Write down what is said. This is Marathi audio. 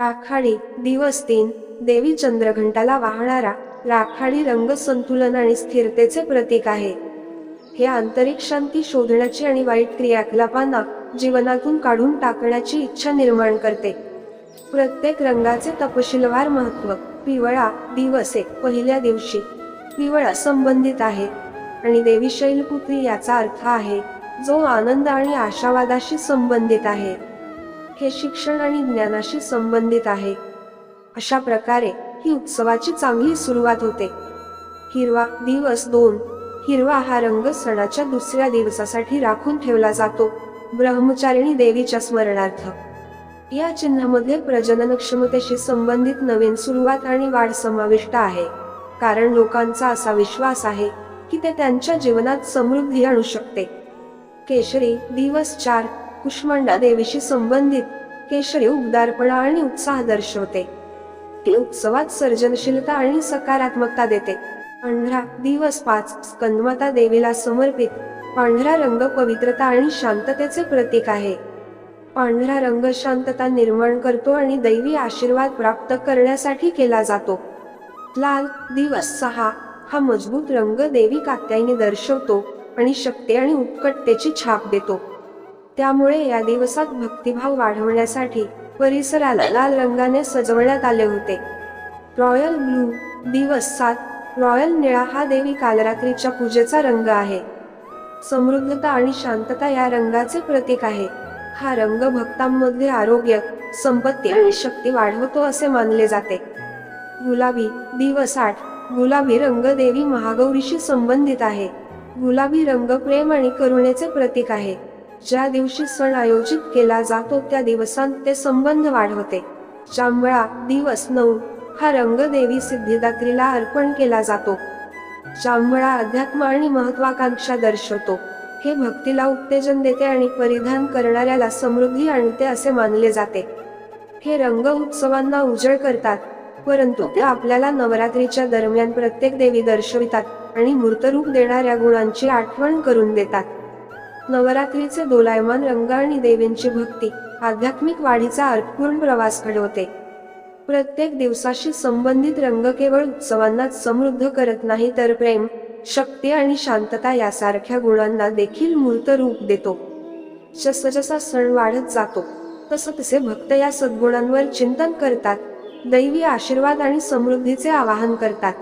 राखाडी दिवस तीन. देवी चंद्रघंटाला वाहणारा राखाडी रंग संतुलन आणि स्थिरतेचे प्रतीक आहे. हे आंतरिक शांती शोधण्याची आणि वाईट क्रियाकलापांना जीवनातून काढून टाकण्याची इच्छा निर्माण करते. प्रत्येक रंगाचे तपशीलवार महत्त्व पिवळा दिवस एक पहिल्या दिवशी पिवळा संबंधित आहे आणि देवी शैलपुत्री याचा अर्थ आहे जो आनंद आणि आशावादाशी संबंधित आहे. हे शिक्षण आणि ज्ञानाशी संबंधित आहे. अशा प्रकारे ही उत्सवाची चांगली सुरुवात होते. हिरवा दिवस दोन. हिरवा हा रंग सणाच्या दुसऱ्या दिवसासाठी राखून ठेवला जातो. ब्रह्मचारिणी देवीच्या स्मरणार्थ. या चिन्हामध्ये प्रजनन क्षमतेशी संबंधित नवीन सुरुवात आणि वाढ समाविष्ट आहे. कारण लोकांचा असा विश्वास आहे की ते त्यांच्या जीवनात समृद्धी आणू शकते. केशरी दिवस चार. कुष्मांडा देवीशी संबंधित केशरी उदारपणा आणि उत्साह दर्शवते. ती उत्सवात सर्जनशीलता आणि सकारात्मकता देते. पांढरा दिवस पाच स्कंदमाता देवीला समर्पित. पांढरा रंग पवित्रता आणि शांततेचे प्रतीक आहे. पांढरा रंग शांतता निर्माण करतो आणि दैवी आशीर्वाद प्राप्त करण्यासाठी केला जातो. लाल दिवस सहा हा मजबूत रंग देवी कात्यायनी दर्शवतो आणि शक्ती आणि उत्कटतेची छाप देतो. त्यामुळे या दिवसात भक्तिभाव वाढवण्यासाठी परिसराला लाल रंगाने सजवण्यात आले होते. रॉयल ब्लू दिवस सात रॉयल निळा हा देवी कालरात्रीच्या पूजेचा रंग आहे. समृद्धता आणि शांतता या रंगाचे प्रतीक आहे. हा रंग भक्तांमध्ये आरोग्य संपत्ती आणि शक्ती वाढवतो असे मानले जाते. गुलाबी दिवस आठ गुलाबी रंग देवी महागौरीशी संबंधित आहे. गुलाबी रंग प्रेम आणि करुणेचे प्रतीक आहे. ज्या दिवशी सण आयोजित केला जातो त्या दिवसांत ते संबंध वाढवते. जांभळा दिवस नऊ हा रंग देवी सिद्धिदात्रीला अर्पण केला जातो. जांभळा अध्यात्म आणि महत्वाकांक्षा दर्शवतो. हे भक्तीला उत्तेजन देते आणि परिधान करणाऱ्याला समृद्धी आणते असे मानले जाते. हे रंग उत्सवांना उजळ करतात परंतु ते आपल्याला नवरात्रीच्या दरम्यान प्रत्येक देवी दर्शवितात आणि मूर्तरूप देणाऱ्या गुणांची आठवण करून देतात. नवरात्रीचे दोलायमान रंग आणि देवींची भक्ती आध्यात्मिक वाढीचा अर्थपूर्ण प्रवास घडवते. प्रत्येक दिवसाशी संबंधित रंग केवळ उत्सवांनाच समृद्ध करत नाही तर प्रेम शक्ती आणि शांतता यासारख्या गुणांना देखील मूर्त रूप देतो. जसजसा सण वाढत जातो तसं तसे भक्त या सद्गुणांवर चिंतन करतात दैवी आशीर्वाद आणि समृद्धीचे आवाहन करतात.